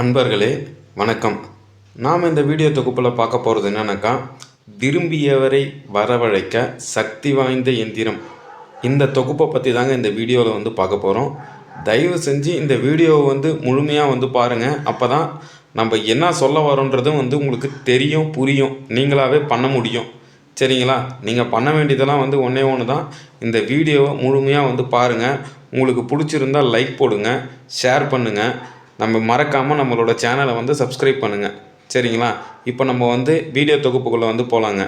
அன்பர்களே வணக்கம். நாம் இந்த வீடியோ தொகுப்பில் பார்க்க போகிறது என்னென்னாக்கா விரும்பியவரை வரவழைக்க சக்தி வாய்ந்த எந்திரம். இந்த தொகுப்பை பற்றி தாங்க இந்த வீடியோவில் வந்து பார்க்க போகிறோம் தயவு செஞ்சு இந்த வீடியோவை வந்து முழுமையாக வந்து பாருங்கள் அப்போ தான் நம்ம என்ன சொல்ல வரோன்றதும் வந்து உங்களுக்கு தெரியும் புரியும். நீங்களாகவே பண்ண முடியும். சரிங்களா? நீங்கள் பண்ண வேண்டியதெல்லாம் வந்து ஒன்றே ஒன்று தான் இந்த வீடியோவை முழுமையாக வந்து பாருங்கள் உங்களுக்கு பிடிச்சிருந்தா லைக் போடுங்க ஷேர் பண்ணுங்கள் நம்ம மறக்காமல் நம்மளோட சேனலை வந்து சப்ஸ்கிரைப் பண்ணுங்கள் சரிங்களா? இப்போ நம்ம வந்து வீடியோ தொகுப்புக்குள்ளே வந்து போகலாங்க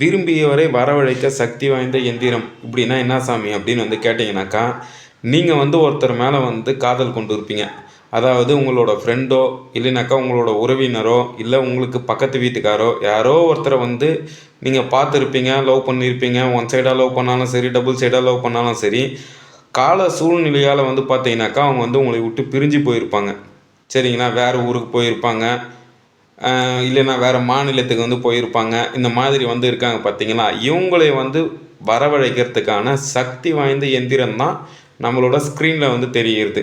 விரும்பியவரை வரவழைக்க சக்தி வாய்ந்த எந்திரம் இப்படின்னா என்ன சாமி அப்படின்னு வந்து கேட்டிங்கனாக்கா நீங்கள் வந்து ஒருத்தர் மேலே வந்து காதல் கொண்டு இருப்பீங்க. அதாவது உங்களோட ஃப்ரெண்டோ இல்லைனாக்கா உங்களோட உறவினரோ இல்லை உங்களுக்கு பக்கத்து வீட்டுக்காரோ யாரோ ஒருத்தரை வந்து நீங்கள் பார்த்துருப்பீங்க லவ் பண்ணியிருப்பீங்க ஒன் சைடாக லவ் பண்ணாலும் சரி டபுள் சைடாக லவ் பண்ணாலும் சரி கால சூழ்நிலையால் வந்து பார்த்தீங்கன்னாக்கா அவங்க வந்து உங்களை விட்டு பிரிஞ்சு போயிருப்பாங்க. சரிங்களா? வேறு ஊருக்கு போயிருப்பாங்க. இல்லைன்னா வேறு மாநிலத்துக்கு வந்து போயிருப்பாங்க. இந்த மாதிரி வந்து இருக்காங்க பார்த்தீங்களா இவங்களை வந்து வரவழைக்கிறதுக்கான சக்தி வாய்ந்த எந்திரம் தான் நம்மளோட ஸ்க்ரீனில் வந்து தெரிகிறது.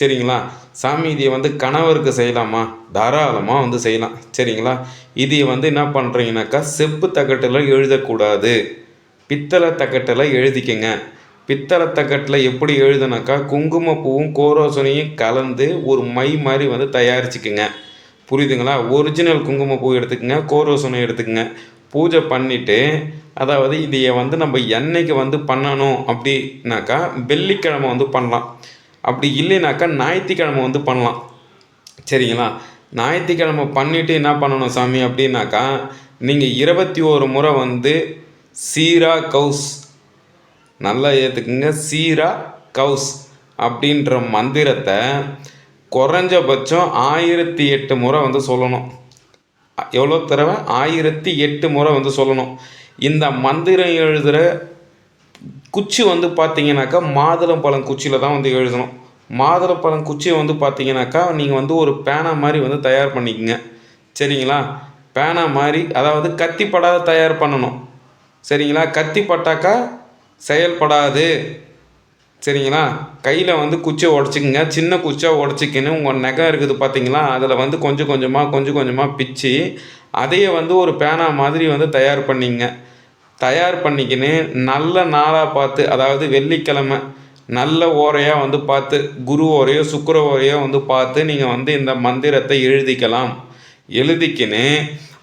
சரிங்களா? சாமி இதை வந்து கணவருக்கு செய்யலாமா? தாராளமாக வந்து செய்யலாம். சரிங்களா? இதை வந்து என்ன பண்ணுறீங்கனாக்கா செப்பு தகட்டில் எழுதக்கூடாது. பித்தளை தகட்டில் எழுதிக்கங்க. பித்தளத்தக்கட்டில் எப்படி எழுதுனாக்கா குங்குமப்பூவும் கோரோசனையும் கலந்து ஒரு மை மாதிரி வந்து தயாரிச்சுக்குங்க. புரியுதுங்களா? ஒரிஜினல் குங்குமப்பூ எடுத்துக்கங்க கோரோசனை எடுத்துக்கங்க. பூஜை பண்ணிவிட்டு அதாவது இதையை வந்து நம்ம என்னைக்கு வந்து பண்ணணும் அப்படின்னாக்கா வெள்ளிக்கிழமை வந்து பண்ணலாம். அப்படி இல்லைனாக்கா ஞாயிற்றுக்கிழமை வந்து பண்ணலாம். சரிங்களா? ஞாயிற்றுக்கிழமை பண்ணிவிட்டு என்ன பண்ணணும் சாமி அப்படின்னாக்கா நீங்கள் இருபத்தி ஒரு முறை வந்து சீரா கவுஸ் நல்லா ஏற்றுக்குங்க சீரா கவுஸ் அப்படின்ற மந்திரத்தை குறைஞ்சபட்சம் ஆயிரத்தி எட்டு முறை வந்து சொல்லணும். எவ்வளோ தடவை? ஆயிரத்தி எட்டு முறை வந்து சொல்லணும். இந்த மந்திரம் எழுதுகிற குச்சி வந்து பார்த்தீங்கன்னாக்கா மாதுளம்பழம் குச்சியில் தான் வந்து எழுதணும். மாதுளப்பழம் குச்சியை வந்து பார்த்தீங்கன்னாக்கா நீங்கள் வந்து ஒரு பேனா மாதிரி வந்து தயார் பண்ணிக்கோங்க. சரிங்களா? பேனா மாதிரி அதாவது கத்திப்படாத தயார் பண்ணணும். சரிங்களா? கத்தி பட்டாக்கா செயல்படாது. சரிங்களா? கையில் வந்து குச்சியை உடச்சிக்கங்க. சின்ன குச்சியாக உடச்சிக்கின்னு உங்கள் நகம் இருக்குது பார்த்தீங்களா அதில் வந்து கொஞ்சம் கொஞ்சமாக கொஞ்சம் கொஞ்சமாக பிச்சு அதையே வந்து ஒரு பேனா மாதிரி வந்து தயார் பண்ணிங்க. தயார் பண்ணிக்கின்னு நல்ல நாளாக பார்த்து அதாவது வெள்ளிக்கிழமை நல்ல ஓரையாக வந்து பார்த்து குரு ஓரையோ சுக்கர ஓரையோ வந்து பார்த்து நீங்கள் வந்து இந்த மந்திரத்தை எழுதிக்கலாம். எழுதிக்கின்னு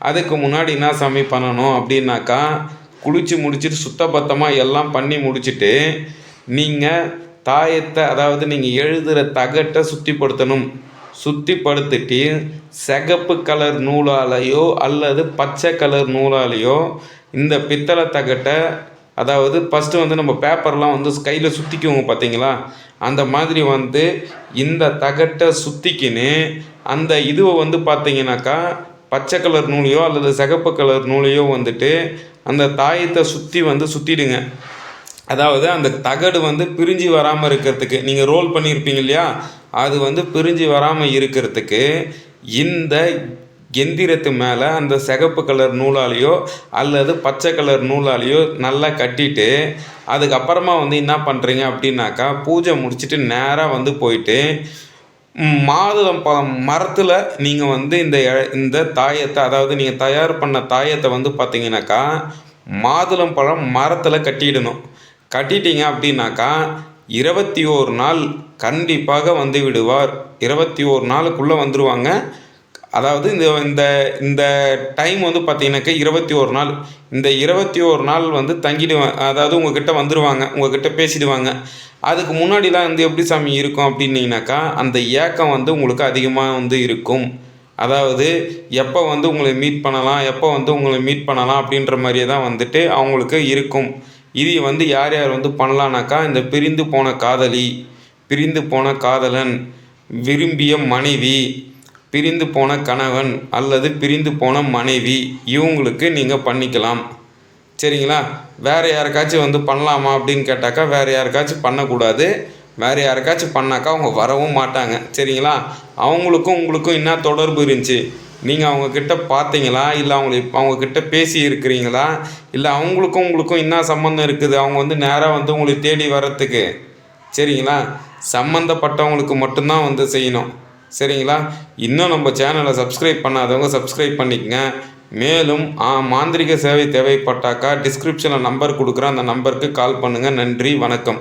அதுக்கு முன்னாடி என்ன சாமி பண்ணணும் அப்படின்னாக்கா குளிச்சு முடிச்சுட்டு சுத்தபத்தமாக எல்லாம் பண்ணி முடிச்சுட்டு நீங்கள் தாயத்தை அதாவது நீங்கள் எழுதுகிற தகட்டை சுத்திப்படுத்தணும். சுத்திப்படுத்திட்டு சிகப்பு கலர் நூலாலேயோ அல்லது பச்சை கலர் நூலாலேயோ இந்த பித்தளை தகட்டை அதாவது ஃபஸ்ட்டு வந்து நம்ம பேப்பர்லாம் வந்து கையில் சுற்றிக்குவோம் பார்த்தீங்களா அந்த மாதிரி வந்து இந்த தகட்டை சுற்றிக்கின்னு அந்த இதுவை வந்து பார்த்தீங்கன்னாக்கா பச்சை கலர் நூலையோ அல்லது சிகப்பு கலர் நூலையோ வந்துட்டு அந்த தாயத்தை சுற்றி வந்து சுற்றிடுங்க அதாவது அந்த தகடு வந்து பிரிஞ்சு வராமல் இருக்கிறதுக்கு நீங்கள் ரோல் பண்ணியிருப்பீங்க இல்லையா? அது வந்து பிரிஞ்சு வராமல் இருக்கிறதுக்கு இந்த எந்திரத்து மேலே அந்த சிகப்பு கலர் நூலாலேயோ அல்லது பச்சை கலர் நூலாலேயோ நல்லா கட்டிட்டு அதுக்கப்புறமா வந்து என்ன பண்ணுறீங்க அப்படின்னாக்கா பூஜை முடிச்சுட்டு நேராக வந்து போயிட்டு மாதுளம் பழம் மரத்தில் நீங்கள் வந்து இந்த எ- இந்த தாயத்தை அதாவது நீங்கள் தயார் பண்ண தாயத்தை வந்து பார்த்தீங்கன்னாக்கா மாதுளம் பழம் மரத்தில் கட்டிடணும். கட்டிட்டீங்க அப்படின்னாக்கா இருபத்தி ஓரு நாள் கண்டிப்பாக வந்து விடுவார். இருபத்தி ஓரு நாளுக்குள்ளே வந்துடுவாங்க அதாவது இந்த இந்த இந்த டைம் வந்து பார்த்தீங்கன்னாக்கா இருபத்தி ஒரு நாள். இந்த இருபத்தி ஒரு நாள் வந்து தங்கிடுவேன் அதாவது உங்ககிட்ட வந்துடுவாங்க உங்ககிட்ட பேசிடுவாங்க. அதுக்கு முன்னாடிலாம் வந்து எப்படி சாமி இருக்கும் அப்படின்னீங்கனாக்கா அந்த ஏக்கம் வந்து உங்களுக்கு அதிகமாக வந்து இருக்கும். அதாவது எப்போ வந்து உங்களை மீட் பண்ணலாம் எப்போ வந்து உங்களை மீட் பண்ணலாம் அப்படின்ற மாதிரியே தான் வந்துட்டு அவங்களுக்கு இருக்கும். இது வந்து யார் யார் வந்து பண்ணலான்னாக்கா இந்த பிரிந்து போன காதலி பிரிந்து போன காதலன் விரும்பிய மனைவி பிரிந்து போன கணவன் அல்லது பிரிந்து போன மனைவி இவங்களுக்கு நீங்கள் பண்ணிக்கலாம். சரிங்களா? வேறு யாருக்காச்சும் வந்து பண்ணலாமா அப்படின்னு கேட்டாக்கா வேறு யாருக்காச்சும் பண்ணக்கூடாது. வேறு யாருக்காச்சும் பண்ணாக்கா அவங்க வரவும் மாட்டாங்க. சரிங்களா? அவங்களுக்கும் உங்களுக்கும் என்ன தொடர்பு இருந்துச்சு? நீங்கள் அவங்கக்கிட்ட பார்த்தீங்களா? இல்லை அவங்களை அவங்கக்கிட்ட பேசி இருக்கிறீங்களா? இல்லை அவங்களுக்கும் உங்களுக்கும் என்ன சம்மந்தம் இருக்குது? அவங்க வந்து நேராக வந்து உங்களை தேடி வர்றதுக்கு. சரிங்களா? சம்மந்தப்பட்டவங்களுக்கு மட்டும்தான் வந்து செய்யணும். சரிங்களா? இன்னும் நம்ம சேனலை சப்ஸ்கிரைப் பண்ணாதவங்க சப்ஸ்கிரைப் பண்ணிக்கங்க. மேலும் மாந்திரிக சேவை தேவைப்பட்டாக்கா டிஸ்கிரிப்ஷனில் நம்பர் கொடுக்குறேன். அந்த நம்பருக்கு கால் பண்ணுங்கள் நன்றி வணக்கம்.